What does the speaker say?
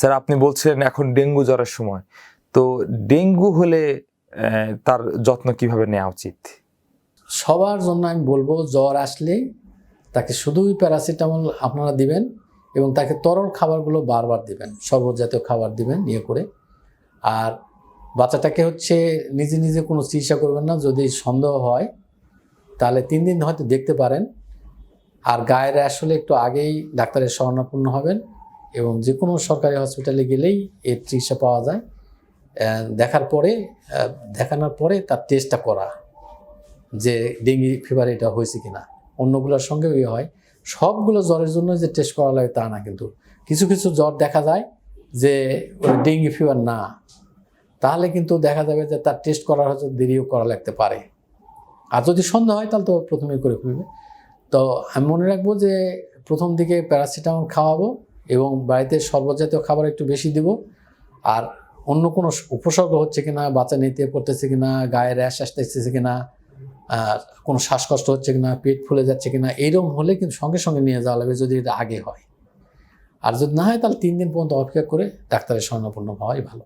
Sir, আপনি বলছিলেন এখন ডেঙ্গু জ্বরের সময়। তো ডেঙ্গু হলে তার যত্ন কীভাবে নেওয়া উচিত? সবার জন্য আমি বলব, জ্বর আসলেই তাকে শুধুই প্যারাসিটামল আপনারা দিবেন এবং তাকে তরল খাবারগুলো বারবার দিবেন জাতীয় খাবার দিবেন ইয়ে করে। আর বাচ্চাটাকে হচ্ছে নিজে নিজে কোনো চিকিৎসা করবেন না, যদি সন্দেহ হয়, তাহলে তিন দিন হয়তো দেখতে পারেন। আর গায়ের আসলে একটু আগেই ডাক্তারের শরণাপন্ন হবেন। এবং যে কোনো সরকারি হসপিটালে গেলেই এর চিকিৎসা পাওয়া যায়। দেখার পরে দেখানোর পরে তার টেস্টটা করা যে ডেঙ্গি ফিভার এটা হয়েছে কিনা। অন্যগুলোর সঙ্গেও ইয়ে হয়। সবগুলো জ্বরের জন্য যে টেস্ট করা লাগে তা না কিন্তু। কিছু কিছু জ্বর দেখা যায় যে ডেঙ্গি ফিভার না। তাহলে কিন্তু দেখা যাবে যে তার টেস্ট করার হয়তো দেরিও করা লাগতে পারে। আর যদি সন্দেহ হয় তাহলে তো প্রথমেই করে ফেলবে। তো আমি মনে রাখব যে প্রথম দিকে প্যারাসিটামল খাওয়াবো। এবং বাড়িতে সর্বজাতীয় খাবার একটু বেশি দিব। আর অন্য কোনো উপসর্গ হচ্ছে কিনা, বাচ্চা নিতে পড়তেছে কিনা, গায়ে র্যাশ আসতেছে কিনা কোনো শ্বাসকষ্ট হচ্ছে কিনা, পেট ফুলে যাচ্ছে কিনা, এইরকম হলে কিন্তু সঙ্গে সঙ্গে নিয়ে যাওয়া লাগবে যদি এটা আগে হয়। আর যদি না হয় তাহলে তিন দিন পর্যন্ত অপেক্ষা করে ডাক্তারের স্বর্ণপূর্ণ হওয়াই ভালো।